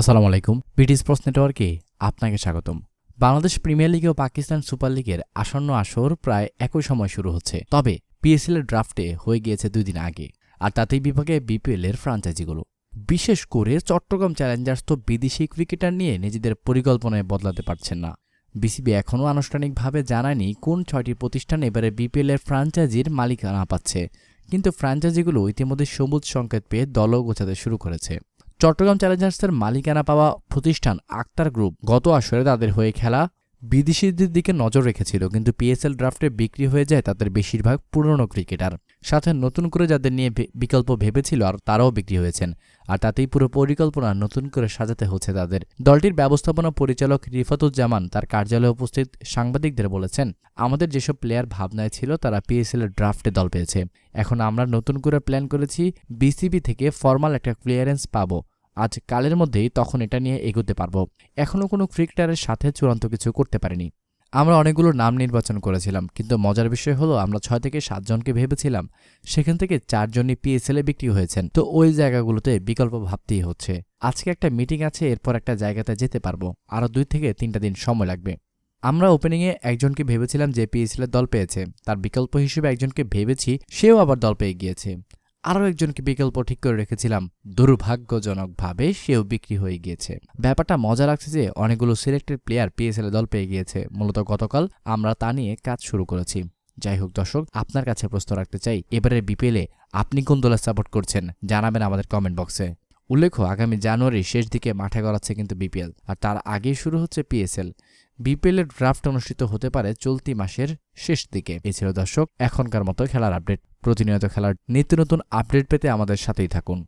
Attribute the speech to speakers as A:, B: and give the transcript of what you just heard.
A: আসসালামু আলাইকুম। ব্রিটিশ প্রস নেটওয়ার্কে আপনাকে স্বাগতম। বাংলাদেশ প্রিমিয়ার লিগে ও পাকিস্তান সুপার লিগের আসন্ন আসর প্রায় একই সময় শুরু হচ্ছে। তবে পিএসএল এর ড্রাফটে হয়ে গিয়েছে দুই দিন আগে, আর তাতেই বিভাগে বিপিএল এর ফ্রাঞ্চাইজিগুলো। বিশেষ করে চট্টগ্রাম চ্যালেঞ্জার্স তো বিদেশি ক্রিকেটার নিয়ে নিজেদের পরিকল্পনায় বদলাতে পারছেন না। বিসিবি এখনও আনুষ্ঠানিকভাবে জানায়নি কোন ছয়টি প্রতিষ্ঠান এবারে বিপিএল এর ফ্রাঞ্চাইজির মালিকানা পাচ্ছে। কিন্তু ফ্র্যাঞ্চাইজিগুলো ইতিমধ্যে সবুজ সংকেত পেয়ে দলও গোছাতে শুরু করেছে। চট্টগ্রাম চ্যালেঞ্জার্সের মালিকানা পাওয়া প্রতিষ্ঠান আক্তার গ্রুপ গত আসরে তাদের হয়ে খেলা বিদেশিদের দিকে নজর রেখেছিল, কিন্তু পিএসএল ড্রাফটে বিক্রি হয়ে যায় তাদের বেশিরভাগ পুরনো ক্রিকেটার। সাথে নতুন করে যাদের নিয়ে বিকল্প ভেবেছিল আর তারাও বিক্রি হয়েছেন, আর তাতেই পুরো পরিকল্পনা নতুন করে সাজাতে হচ্ছে তাদের। দলটির ব্যবস্থাপনা পরিচালক রিফাতুজ্জামান তার কার্যালয়ে উপস্থিত সাংবাদিকদের বলেছেন, আমাদের যেসব প্লেয়ার ভাবনায় ছিল তারা পিএসএল এর ড্রাফটে দল পেয়েছে। এখন আমরা নতুন করে প্ল্যান করেছি বিসিবি থেকে ফর্মাল একটা ক্লিয়ারেন্স পাবো। আজ কালের মধ্যেই তখন এটা নিয়ে এগোতে পারব। এখনও কোনো ক্রিকেটারের সাথে চূড়ান্ত কিছু করতে পারিনি। আমরা অনেকগুলো নাম নির্বাচন করেছিলাম, কিন্তু মজার বিষয় হলো আমরা ছয় থেকে সাতজনকে ভেবেছিলাম, সেখান থেকে চারজনই পিএসএল বিক্রি হয়েছেন। তো ওই জায়গাগুলোতে বিকল্প ভাবতেই হচ্ছে। আজকে একটা মিটিং আছে, এরপর একটা জায়গাতে যেতে পারব। আরও দুই থেকে তিনটা দিন সময় লাগবে। আমরা ওপেনিংয়ে একজনকে ভেবেছিলাম যে পিএসএল এর দল পেয়েছে। তার বিকল্প হিসেবে একজনকে ভেবেছি, সেও আবার দল পেয়ে গিয়েছে। আরও একজনকে বিকল্প ঠিক করে রেখেছিলাম। দুর্ভাগ্যজনকভাবে সেও বিক্রি হয়ে গিয়েছে। ব্যাপারটা মজা লাগছে যে অনেকগুলো সিলেক্টেড প্লেয়ার পিএসএল দল পেয়ে গিয়েছে। মূলত গতকাল আমরা তা নিয়ে কাজ শুরু করেছি। যাই হোক দর্শক, আপনার কাছে প্রশ্ন রাখতে চাই, এবারের বিপিএলে আপনি কোন দলের সাপোর্ট করছেন? জানাবেন আমাদের কমেন্ট বক্সে উল্লেখ্য, আগামী জানুয়ারির শেষ দিকে মাঠে গড়াচ্ছে কিন্তু বিপিএল আর তার আগেই শুরু হচ্ছে পিএসএল বিপিএল এর ড্রাফট অনুষ্ঠিত হতে পারে চলতি মাসের শেষ দিকে। এ ছিল দর্শক, এখনকার মতো খেলার আপডেট প্রতিনিয়ত খেলার নিত্য নতুন আপডেট পেতে আমাদের সাথেই থাকুন।